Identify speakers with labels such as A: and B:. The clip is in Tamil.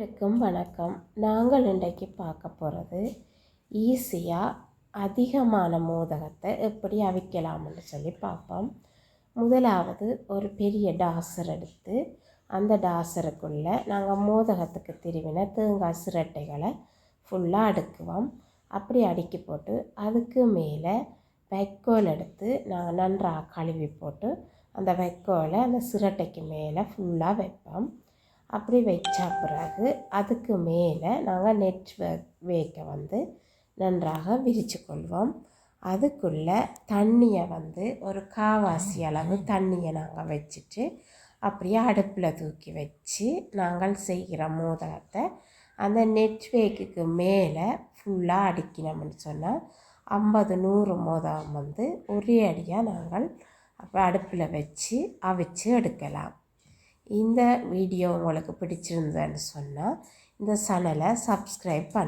A: அனைவருக்கும் வணக்கம். நாங்கள் இன்றைக்கு பார்க்க போகிறது ஈஸியாக அதிகமான மோதகத்தை எப்படி அவிக்கலாம்னு சொல்லி பார்ப்போம். முதலாவது ஒரு பெரிய டாசர் எடுத்து அந்த டாசருக்குள்ளே நாங்கள் மோதகத்துக்கு திருவின தேங்காய் சிரட்டைகளை ஃபுல்லாக அடுக்குவோம். அப்படி அடுக்கி போட்டு அதுக்கு மேலே வைக்கோல் எடுத்து நாங்கள் நன்றாக கழுவி போட்டு அந்த வைக்கோலை அந்த சிரட்டைக்கு மேலே ஃபுல்லாக வைப்போம். அப்படி வச்ச பிறகு அதுக்கு மேலே நாங்கள் நெட் வேக்க வந்து நன்றாக விரித்து கொள்வோம் அதுக்குள்ளே தண்ணியை வந்து ஒரு காவாசி அளவு தண்ணியை நாங்கள் வச்சுட்டு அப்படியே அடுப்பில் தூக்கி வச்சு நாங்கள் செய்கிற மோதகத்தை அந்த நெட்வேக்குக்கு மேலே ஃபுல்லாக அடிக்கணும்னு சொன்னால் ஐம்பது நூறு மோதகம் வந்து ஒரே அடியாக நாங்கள் அப்போ அடுப்பில் வச்சு அவிச்சு எடுக்கலாம். இந்த வீடியோ உங்களுக்கு பிடிச்சிருந்ததுன்னு சொன்னால் இந்த சேனலை சப்ஸ்கிரைப் பண்ண.